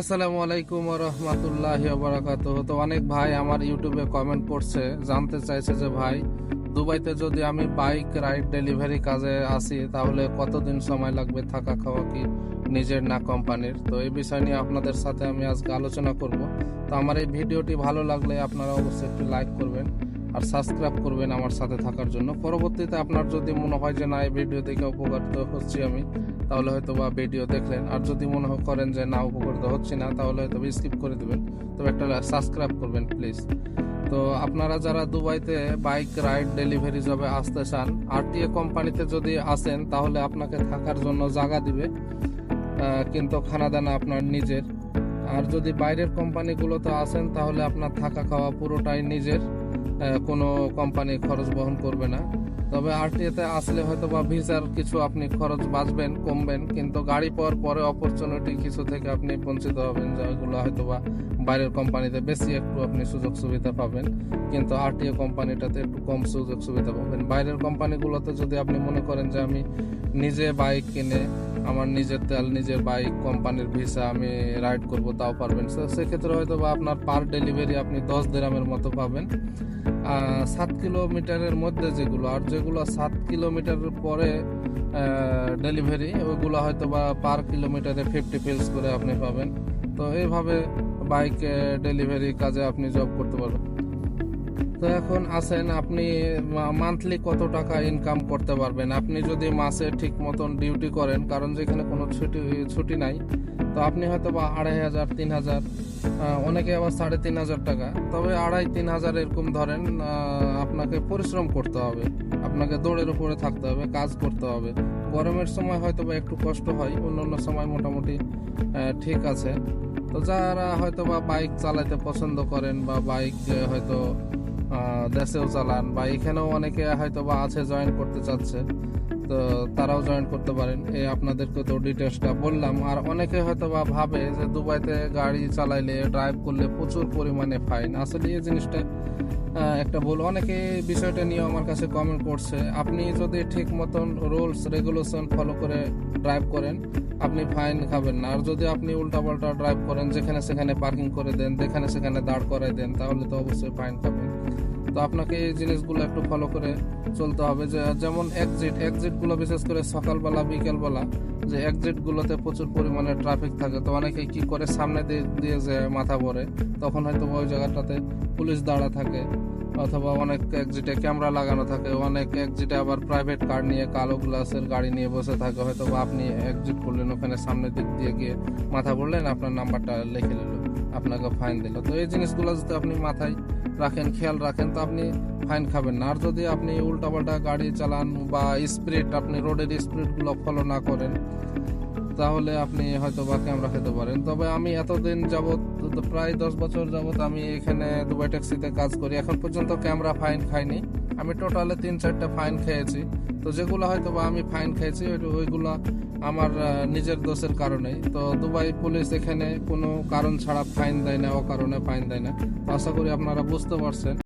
আসসালামু আলাইকুম রহমতুল্লাহ বারাকাত তো অনেক ভাই আমার ইউটিউবে কমেন্ট করছে, জানতে চাইছে যে ভাই, দুবাইতে যদি আমি বাইক রাইড ডেলিভারি কাজে আসি, তাহলে কতদিন সময় লাগবে থাকা খাওয়া কি নিজের না কোম্পানির তো এই বিষয় নিয়ে আপনাদের সাথে আমি আজকে আলোচনা করব। তো আমার এই ভিডিওটি ভালো লাগলে আপনারা অবশ্যই একটু লাইক করবেন। আর সাবস্ক্রাইব করবেন আমার সাথে থাকার জন্য। পরবর্তীতে আপনার যদি মনে হয় যে না, এই ভিডিও দেখে উপকারিত হচ্ছি আমি, তাহলে হয়তো বা ভিডিও দেখলেন। আর যদি মনে করেন যে না উপকৃত হচ্ছি না, তাহলে হয়তো স্কিপ করে দেবেন। তবে একটা সাবস্ক্রাইব করবেন প্লিজ তো আপনারা যারা দুবাইতে বাইক রাইড ডেলিভারি জবে আসতে চান আরটিএ কোম্পানিতে যদি আসেন, তাহলে আপনাকে থাকার জন্য জায়গা দিবে। কিন্তু খানা দানা আপনার নিজের। আর যদি বাইরের কোম্পানিগুলোতে আসেন, তাহলে আপনার থাকা খাওয়া পুরোটাই নিজের। কোনো কোম্পানি খরচ বহন করবে না। তবে আরটিএতে আসলে হয়তো বা ভিসার কিছু আপনি খরচ বাঁচবেন, কমবেন, কিন্তু গাড়ি পাওয়ার পরে অপরচুনিটি কিছু থেকে আপনি বঞ্চিত হবেন, যেগুলো হয়তো বা বাইরের কোম্পানিতে বেশি একটু আপনি সুযোগ সুবিধা পাবেন। কিন্তু আরটিএ কোম্পানিটাতে একটু কম সুযোগ সুবিধা পাবেন। বাইরের কোম্পানিগুলোতে যদি আপনি মনে করেন যে আমি নিজে বাইক কিনে, আমার নিজের তেল, নিজের বাইক কোম্পানির ভিসা আমি রাইড করব, তাও পারবেন। সেক্ষেত্রে হয়তো বা আপনার পার ডেলিভারি আপনি দশ দেরামের মতো পাবেন। সাত কিলোমিটারের মধ্যে যেগুলো, আর যেগুলো সাত কিলোমিটারের পরে ডেলিভারি ওইগুলো হয়তো বা পার কিলোমিটারে ফিফটি ফিলস করে আপনি পাবেন। তো এইভাবে বাইক ডেলিভারি কাজে আপনি জব করতে পারবেন। তো এখন আসেন, আপনি মান্থলি কত টাকা ইনকাম করতে পারবেন? আপনি যদি মাসে ঠিক মতন ডিউটি করেন, কারণ যেখানে কোনো ছুটি ছুটি নাই তো আপনি হয়তো বা আড়াই হাজার, তিন হাজার অনেকে আবার সাড়ে তিন হাজার টাকা। তবে আড়াই, তিন হাজার এরকম ধরেন আপনাকে পরিশ্রম করতে হবে। আপনাকে দৌড়ের উপরে থাকতে হবে, কাজ করতে হবে। গরমের সময় হয়তো বা একটু কষ্ট হয় অন্য অন্য সময় মোটামুটি ঠিক আছে। তো যারা হয়তো বা বাইক চালাতে পছন্দ করেন বা বাইক হয়তো দেশেও চালান বা এখানেও অনেকে হয়তো বা আছে, জয়েন করতে চাচ্ছে তো তারাও জয়েন করতে পারেন। এই আপনাদেরকে তো ডিটেলসটা বললাম। আর অনেকে হয়তো বা ভাবে যে দুবাইতে গাড়ি চালাইলে ড্রাইভ করলে প্রচুর পরিমাণে ফাইন আসলে এই জিনিসটা একটা ভুল। অনেকে বিষয়টা নিয়ে আমার কাছে কমেন্ট করছে। আপনি যদি ঠিক মতন রুলস রেগুলেশন ফলো করে ড্রাইভ করেন, আপনি ফাইন খাবেন না। আর যদি আপনি উল্টাপাল্টা ড্রাইভ করেন, যেখানে সেখানে পার্কিং করে দেন, যেখানে সেখানে দাঁড় করাই দেন, তাহলে তো অবশ্যই ফাইন খাবেন। তো আপনাকে এই জিনিসগুলো একটু ফলো করে চলতে হবে যে, যেমন এক্সিট এক্সিটগুলো বিশেষ করে সকালবেলা, বিকেলবেলা, যে এক্সিট গুলোতে প্রচুর পরিমাণে ট্রাফিক থাকে, তো অনেকে কি করে সামনে দিয়ে যে মাথা পড়ে, তখন হয়তো ওই জায়গাটাতে পুলিশ দাঁড়া থাকে, অথবা অনেক এক্সিটে ক্যামেরা লাগানো থাকে, অনেক এক্সিটে আবার প্রাইভেট কার নিয়ে কালো গ্লাসের গাড়ি নিয়ে বসে থাকে, হয়তো আপনি এক্সিট করলেন, ওখানে সামনের দিক দিয়ে গিয়ে মাথা পড়লেন, আপনার নাম্বারটা লিখে নিল আপনাকে ফাইন দিল। তো এই জিনিসগুলো যদি আপনি মাথায় রাখেন, খেয়াল রাখেন, তো আপনি ফাইন খাবেন না। আর যদি আপনি উল্টাপাল্টা গাড়ি চালান বা স্পিড আপনি রোডের স্পিডগুলো ফলো না করেন, তাহলে আপনি হয়তো বা ক্যামেরা খেতে পারেন। তবে আমি এতদিন যাবত তো প্রায় দশ বছর যাবত আমি এখানে দুবাই ট্যাক্সিতে কাজ করি। এখন পর্যন্ত ক্যামেরা ফাইন খাইনি। আমি টোটালে তিন চারটে ফাইন খেয়েছি। তো যেগুলো হয়তো বা আমি ফাইন খাইছি ওই- ওইগুলো আমার নিজের দোষের কারণে তো দুবাই পুলিশ এখানে কোনো কারণ ছাড়া ফাইন দেয় না, অকারণে ফাইন দেয় না। আশা করি আপনারা বুঝতে পারছেন।